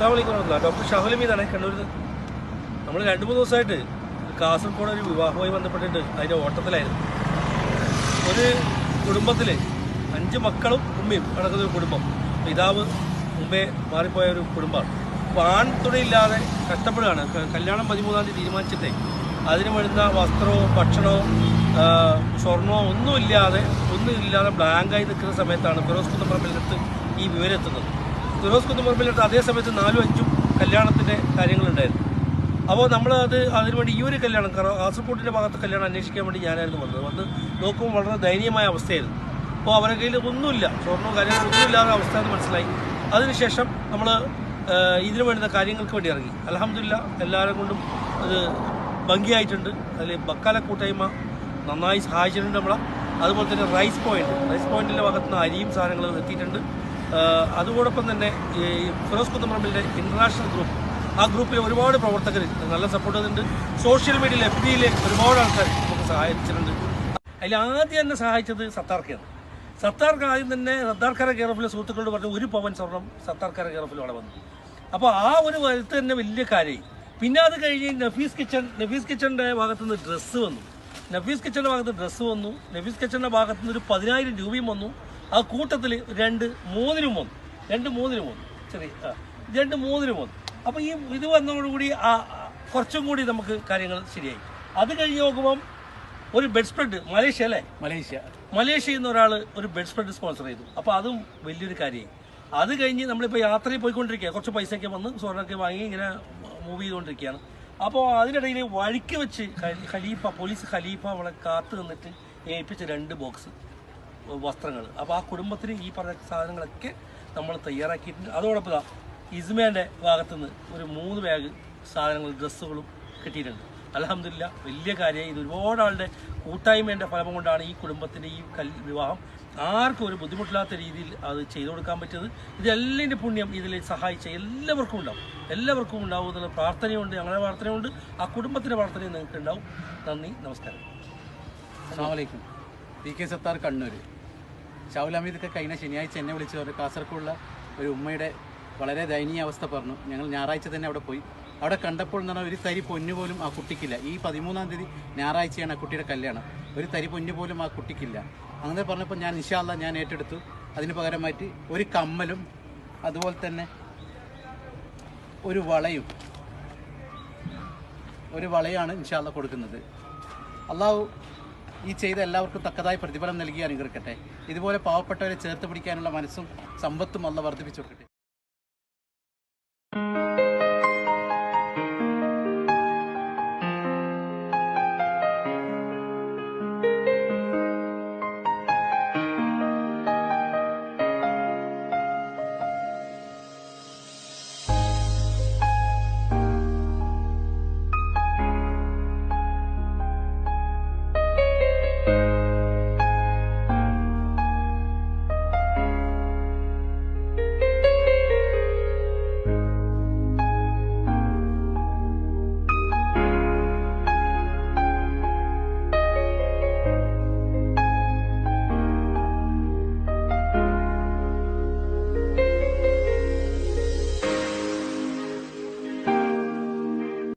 അസ്സാമലൈക്കും warahmatullah. Doctor മീതാണ് കണ്ണൂരിൽ നമ്മൾ രണ്ട് മൂന്ന് ദിവസമായിട്ട് കാസർഗോഡ് ഒരു വിവാഹവുമായി ബന്ധപ്പെട്ടിട്ട് അതിന്റെ ഓട്ടത്തിലായിരുന്നു. ഒരു കുടുംബത്തിൽ അഞ്ച് മക്കളും ഉമ്മയും അടക്കുന്ന ഒരു കുടുംബം. പിതാവ് മുമ്പേ മാറിപ്പോയ ഒരു കുടുംബമാണ്. അപ്പോൾ ആൺ തുണയില്ലാതെ കഷ്ടപ്പെടുകയാണ് കല്യാണം പതിമൂന്നാം തീയതി തീരുമാനിച്ചിട്ടേ അതിന് വരുന്ന വസ്ത്രമോ ഭക്ഷണമോ സ്വർണമോ ഒന്നുമില്ലാതെ ഒന്നുമില്ലാതെ ബ്ലാങ്കായി നിൽക്കുന്ന സമയത്താണ് ഫിറോസ് കുന്നപ്പറമ്പിലടുത്ത് ഈ വിവരം എത്തുന്നത്. ഫിറോസ് കുന്നപ്പറമ്പിലടുത്ത് അതേ സമയത്ത് നാലും അഞ്ചും കല്യാണത്തിന്റെ കാര്യങ്ങളുണ്ടായിരുന്നു. അപ്പോൾ നമ്മൾ അത് അതിനുവേണ്ടി ഈ ഒരു കല്യാണം കാസർഗോഡിന്റെ ഭാഗത്ത് കല്യാണം അന്വേഷിക്കാൻ വേണ്ടി ഞാനായിരുന്നു വന്നത്. വന്ന് നോക്കുമ്പോൾ വളരെ ദയനീയമായ അവസ്ഥയായിരുന്നു. അപ്പോൾ അവരുടെ കയ്യിൽ ഒന്നുമില്ല സ്വർണവും കാര്യങ്ങളും ഒന്നുമില്ലാത്ത അവസ്ഥ എന്ന് മനസ്സിലായി. അതിനുശേഷം നമ്മൾ ഇതിനു വേണ്ടുന്ന കാര്യങ്ങൾക്ക് വേണ്ടി ഇറങ്ങി. അലഹമില്ല എല്ലാവരും കൊണ്ടും അത് ഭംഗിയായിട്ടുണ്ട്. അതിൽ ബക്കാല കൂട്ടായ്മ നന്നായി സഹായിച്ചിട്ടുണ്ട് നമ്മളെ. അതുപോലെ തന്നെ റൈസ് പോയിന്റ്. റൈസ് പോയിന്റിന്റെ ഭാഗത്തുനിന്ന് അരിയും സാധനങ്ങളും എത്തിയിട്ടുണ്ട്. അതോടൊപ്പം തന്നെ ഈ ഫിറോസ് കുന്നമറമ്പിന്റെ ഇന്റർനാഷണൽ ഗ്രൂപ്പ് ആ ഗ്രൂപ്പിലെ ഒരുപാട് പ്രവർത്തകർ നല്ല സപ്പോർട്ട് ചെയ്തിട്ടുണ്ട് സോഷ്യൽ മീഡിയയിൽ എഫ് ബിയിൽ ഒരുപാട് ആൾക്കാർ നമുക്ക് സഹായിച്ചിട്ടുണ്ട്. അതിൽ ആദ്യം തന്നെ സഹായിച്ചത് സത്താർക്കയാണ് സത്താർക്ക് ആദ്യം തന്നെ സത്താർക്കര കേരളത്തിലെ സുഹൃത്തുക്കളോട് പറഞ്ഞ ഒരു പവൻ സ്വർണം സത്താർക്കര കെയറോഫിൽ അവിടെ വന്നു. അപ്പോൾ ആ ഒരു വരുത്ത് തന്നെ വലിയ കാര്യമായി. പിന്നെ അത് കഴിഞ്ഞ് നഫീസ് കിച്ചൺ നഫീസ് കിച്ചണിന്റെ ഭാഗത്തു നിന്ന് ഡ്രസ്സ് വന്നു. നഫീസ് കിച്ചണിന്റെ ഭാഗത്ത് ഡ്രസ്സ് വന്നു. നഫീസ് കിച്ചണിന്റെ ഭാഗത്തു നിന്ന് ഒരു പതിനായിരം രൂപയും വന്നു. ആ കൂട്ടത്തിൽ രണ്ട് മൂന്നിനും വന്നു രണ്ട് മൂന്നിനും വന്നു ചെറിയ രണ്ട് മൂന്നിനും വന്നു അപ്പോൾ ഈ ഇത് വന്നതോടുകൂടി ആ കുറച്ചും കൂടി നമുക്ക് കാര്യങ്ങൾ ശരിയായി. അത് കഴിഞ്ഞ് നോക്കുമ്പം ഒരു ബെഡ് സ്പ്രെഡ് മലേഷ്യ അല്ലേ? മലേഷ്യ. മലേഷ്യയിൽ നിന്ന് ഒരാൾ ഒരു ബെഡ് സ്പ്രെഡ് സ്പോൺസർ ചെയ്തു. അപ്പോൾ അതും വലിയൊരു കാര്യമായി. അത് കഴിഞ്ഞ് നമ്മളിപ്പോൾ യാത്രയിൽ പോയിക്കൊണ്ടിരിക്കുക കുറച്ച് പൈസയൊക്കെ വന്ന് സ്വർണമൊക്കെ വാങ്ങി ഇങ്ങനെ മൂവ് ചെയ്തുകൊണ്ടിരിക്കുകയാണ് അപ്പോൾ അതിനിടയിൽ വഴിക്ക് വെച്ച് ഖലീ- ഖലീഫ പോലീസ് ഖലീഫ അവളെ കാത്തു നിന്നിട്ട് ഏൽപ്പിച്ച രണ്ട് ബോക്സ്. വസ്ത്രങ്ങൾ അപ്പോൾ ആ കുടുംബത്തിന് ഈ പറഞ്ഞ സാധനങ്ങളൊക്കെ നമ്മൾ തയ്യാറാക്കിയിട്ടുണ്ട്. അതോടൊപ്പം ഇസ്മേന്റെ ഭാഗത്തുനിന്ന് ഒരു മൂന്ന് ബാഗ് സാധനങ്ങൾ ഡ്രസ്സുകളും കിട്ടിയിട്ടുണ്ട്. അലഹമില്ല വലിയ കാര്യമായി ഇത് ഒരുപാട് ആളുടെ കൂട്ടായ്മേന്റെ ഫലം കൊണ്ടാണ് ഈ കുടുംബത്തിന്റെ ഈ കൽ വിവാഹം. ആർക്കും ഒരു ബുദ്ധിമുട്ടില്ലാത്ത രീതിയിൽ അത് ചെയ്തു കൊടുക്കാൻ പറ്റിയത് ഇതെല്ലാം പുണ്യം. ഇതിൽ സഹായിച്ച എല്ലാവർക്കും ഉണ്ടാവും. എല്ലാവർക്കും ഉണ്ടാവും എന്നുള്ള പ്രാർത്ഥനയുണ്ട്. ഞങ്ങളുടെ പ്രാർത്ഥനയുണ്ട്. ആ കുടുംബത്തിന്റെ പ്രാർത്ഥനയും നിങ്ങൾക്ക് ഉണ്ടാവും നന്ദി. നമസ്കാരം. അസ്സാമലൈക്കും പി കെ സത്താർ കണ്ണൂർ ഷൗൽ അമീദൊക്കെ കഴിഞ്ഞ ശനിയാഴ്ച എന്നെ വിളിച്ചു പറഞ്ഞു കാസർഗോഡുള്ള ഒരു ഉമ്മയുടെ വളരെ ദയനീയ അവസ്ഥ പറഞ്ഞു. ഞങ്ങൾ ഞായറാഴ്ച തന്നെ അവിടെ പോയി. അവിടെ കണ്ടപ്പോൾ എന്ന് പറഞ്ഞാൽ ഒരു തരി പൊന്നു പോലും ആ കുട്ടിക്കില്ല. ഈ പതിമൂന്നാം തീയതി ഞായറാഴ്ചയാണ് ആ കുട്ടിയുടെ കല്യാണം. ഒരു തരി പൊന്നു പോലും ആ കുട്ടിക്കില്ല. അങ്ങനെ പറഞ്ഞപ്പോൾ ഞാൻ നിശാല്ല ഞാൻ ഏറ്റെടുത്തു. അതിന് പകരമായിട്ട് ഒരു കമ്മലും അതുപോലെ തന്നെ ഒരു വളയും ഒരു വളയാണ് ഇൻഷാല്ല കൊടുക്കുന്നത്. അള്ളാഹു ഈ ചെയ്ത എല്ലാവർക്കും തക്കതായ പ്രതിഫലം നൽകി അനുഗ്രഹിക്കട്ടെ. ഇതുപോലെ പാവപ്പെട്ടവരെ ചേർത്ത് പിടിക്കാനുള്ള മനസ്സും സമ്പത്തും അല്ല വർദ്ധിപ്പിച്ചു കൊടുക്കട്ടെ.